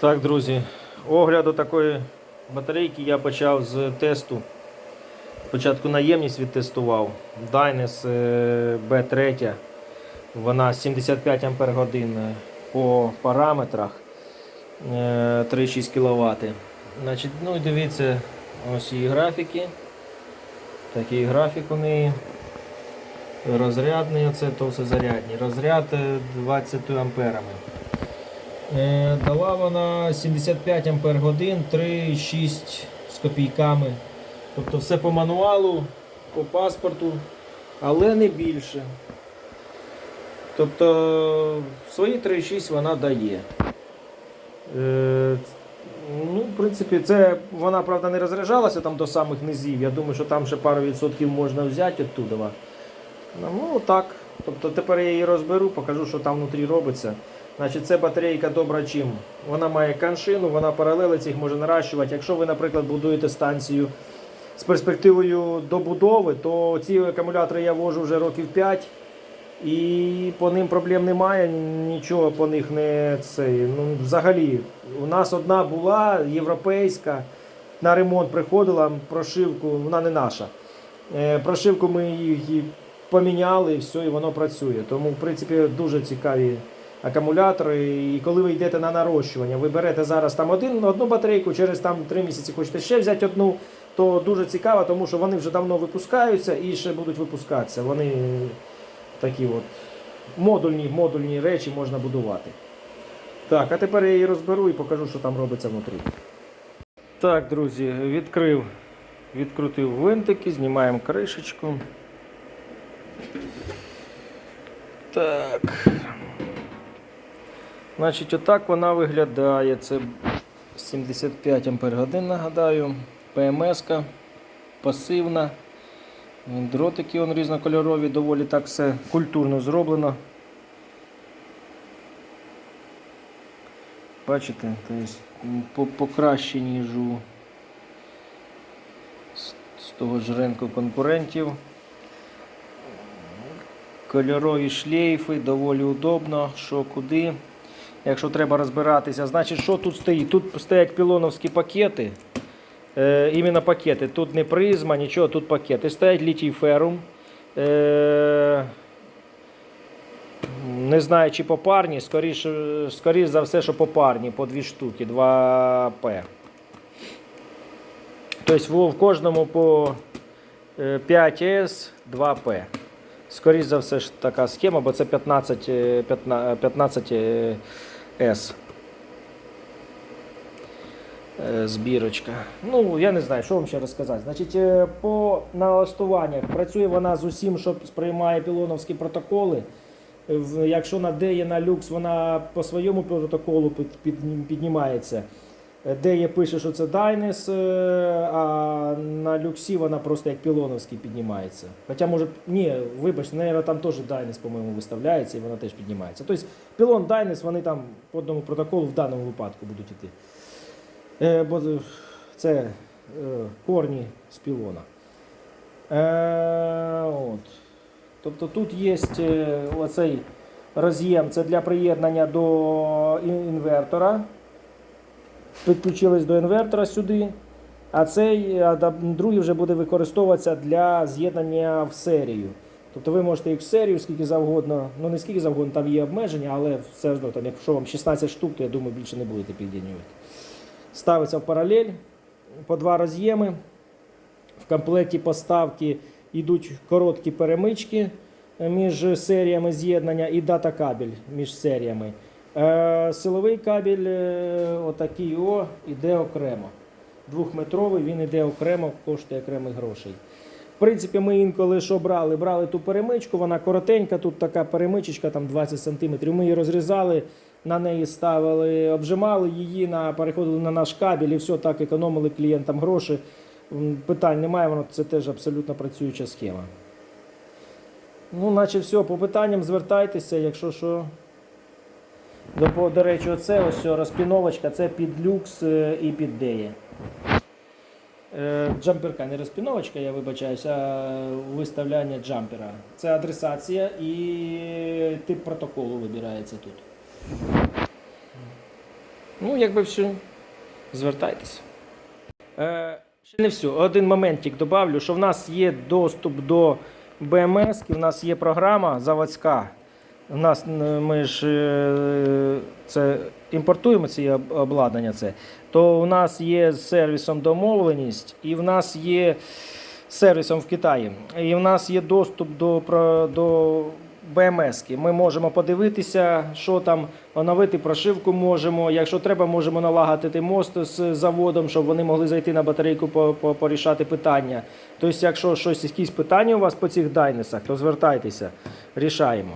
Так, друзі, огляду такої батарейки я почав з тесту. Спочатку наємність відтестував. Dynes е, B3. Вона 75 Ах по параметрах е, 3,6 кВт. Значить, ну і дивіться, ось її графіки. Такий графік у неї. Розрядний, оце то все зарядні. Розряд е, 20 амперами. Е, Дала вона 75 Ампер годин, 3,6 з копійками. Тобто все по мануалу, по паспорту, але не більше. Тобто свої 3,6 вона дає. Е, Ну, в принципі, це вона, правда, не розряджалася там до самих низів. Я думаю, що там ще пару відсотків можна взяти оттуда. Ну, так. Тобто тепер я її розберу, покажу, що там внутрі робиться. Значить, це батарейка добра чим. Вона має каншину, вона паралелиць їх може наращувати. Якщо ви, наприклад, будуєте станцію з перспективою добудови, то ці акумулятори я вожу вже років 5. І по ним проблем немає, нічого по них не це. Ну, взагалі, у нас одна була європейська, на ремонт приходила, прошивку, вона не наша. Е, Прошивку ми її поміняли, і все, і воно працює. Тому, в принципі, дуже цікаві акумулятори. І коли ви йдете на нарощування, ви берете зараз там один, одну батарейку, через там 3 місяці хочете ще взяти одну, то дуже цікаво, тому що вони вже давно випускаються і ще будуть випускатися. Вони такі от модульні, модульні речі можна будувати. Так, а тепер я її розберу і покажу, що там робиться внутрі. Так, друзі, відкрив, відкрутив винтики, знімаємо кришечку. Так. Значить, отак вона виглядає. Це 75 Ампер годин, нагадаю. ПМС-ка пасивна. Дротики он різнокольорові, доволі так все культурно зроблено. Бачите, тобто по покраще, ніж у з того ж ринку конкурентів. Кольорові шлейфи, доволі удобно, що куди. Якщо треба розбиратися, значить, що тут стоїть? Тут стоять пілоновські пакети. Е, іменно пакети. Тут не призма, нічого, тут пакети. Стоять літій ферум. Е, не знаю, чи попарні, скоріш, скоріш за все, що попарні, по дві штуки, 2П. Тобто в, кожному по е, 5С 2П. Скоріш за все ж така схема, бо це 15, е, 15, 15 е, С. Е, Збірочка. Ну, я не знаю, що вам ще розказати. Значить, е, по налаштуваннях працює вона з усім, що сприймає пілоновські протоколи. Якщо на D є на люкс, вона по своєму протоколу під, під, піднімається. Е, Де є пише, що це Dynes, е, а на люксі вона просто як пілоновський піднімається. Хоча, може, ні, вибачте, наверное, там теж Dynes, по-моєму, виставляється і вона теж піднімається. Тобто пілон Dynes, вони там по одному протоколу в даному випадку будуть йти. Е, бо це е, корні з пілона. Е, от. Тобто тут є е, оцей роз'єм, це для приєднання до інвертора. Підключились до інвертора сюди. А цей а другий вже буде використовуватися для з'єднання в серію. Тобто ви можете їх в серію скільки завгодно, ну не скільки завгодно, там є обмеження, але все одно, там, якщо вам 16 штук, то я думаю, більше не будете під'єднувати. Ставиться в паралель по два роз'єми. В комплекті поставки йдуть короткі перемички е, між серіями з'єднання і дата-кабель між серіями. Е, силовий кабель, е, отакий о, іде окремо. Двохметровий він іде окремо, коштує окремих грошей. В принципі, ми інколи що брали? Брали ту перемичку, вона коротенька, тут така перемичечка, там 20 см. Ми її розрізали, на неї ставили, обжимали її, на, переходили на наш кабель і все так економили клієнтам гроші. Питань немає, воно це теж абсолютно працююча схема. Ну, наче все, по питанням звертайтеся, якщо що. До, до речі, оце ось розпіновочка, це під люкс е, і під деє. Е, Джамперка, не розпіновочка, я вибачаюся, а виставляння джампера. Це адресація і тип протоколу вибирається тут. Ну, якби все. Звертайтеся. Е, ще не все. Один моментик добавлю, що в нас є доступ до БМС, в нас є програма заводська. У нас ми ж е, це імпортуємо ці обладнання, це, то у нас є з сервісом домовленість, і в нас є з сервісом в Китаї. І в нас є доступ до, до БМС. Ми можемо подивитися, що там, оновити прошивку можемо. Якщо треба, можемо налагодити мост з заводом, щоб вони могли зайти на батарейку по, по, порішати питання. Тобто, якщо щось, якісь питання у вас по цих дайнесах, то звертайтеся, рішаємо.